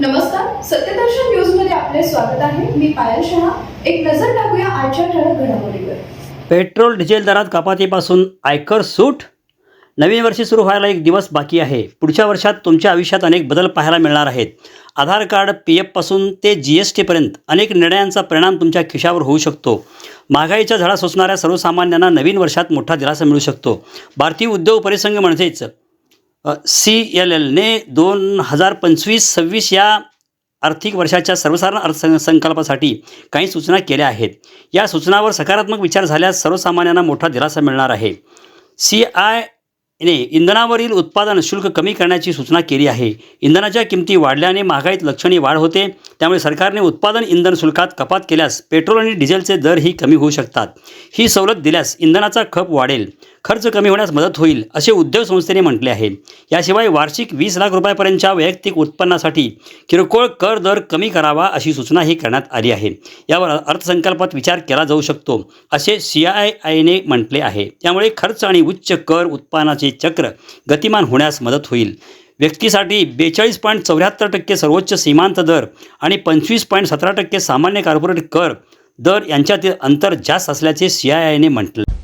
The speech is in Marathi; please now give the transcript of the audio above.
नमस्कार सत्यदर्शन न्यूजमध्ये आपले स्वागत आहे. मी पायल शहा. एक नजर टाकूया आजच्या ठळक घडामोडीवर. पेट्रोल डिझेल दरात कपातीपासून आयकर सूट? नवीन वर्षी सुरू व्हायला एक दिवस बाकी आहे. पुढच्या वर्षात तुमच्या आयुष्यात अनेक बदल पाहायला मिळणार आहेत. आधार कार्ड पी एफपासून ते जी एस टीपर्यंत अनेक निर्णयांचा परिणाम तुमच्या खिशावर होऊ शकतो. महागाईच्या झळा सोसणाऱ्या सर्वसामान्यांना नवीन वर्षात मोठा दिलासा मिळू शकतो. भारतीय उद्योग परिसंघ म्हणजेच सी एल एलने दोन हजार पंचवीस सव्वीस या आर्थिक वर्षाच्या सर्वसाधारण अर्थसंकल्पासाठी काही सूचना केल्या आहेत. या सूचनावर सकारात्मक विचार झाल्यास सर्वसामान्यांना मोठा दिलासा मिळणार आहे. सी आय ने इंधनावरील उत्पादन शुल्क कमी करण्याची सूचना केली आहे. इंधनाच्या किमती वाढल्याने महागाईत लक्षणीय वाढ होते. त्यामुळे सरकारने उत्पादन इंधन शुल्कात कपात केल्यास पेट्रोल आणि डिझेलचे दरही कमी होऊ शकतात. ही सवलत दिल्यास इंधनाचा खप वाढेल. खर्च कमी होण्यास मदत होईल असे उद्योग संस्थेने म्हटले आहे. याशिवाय वार्षिक वीस लाख रुपयापर्यंतच्या वैयक्तिक उत्पन्नासाठी किरकोळ कर दर कमी करावा अशी सूचनाही करण्यात आली आहे. यावर अर्थसंकल्पात विचार केला जाऊ शकतो असे सी आय आयने म्हटले आहे. त्यामुळे खर्च आणि उच्च कर उत्पन्नाचे चक्र गतिमान होण्यास मदत होईल. व्यक्तीसाठी बेचाळीस पॉईंट चौऱ्याहत्तर टक्के सर्वोच्च सीमांत दर आणि पंचवीस पॉईंट सतरा टक्के सामान्य कॉर्पोरेट कर दर यांच्यातील अंतर जास्त असल्याचे सी आय आयने म्हटले.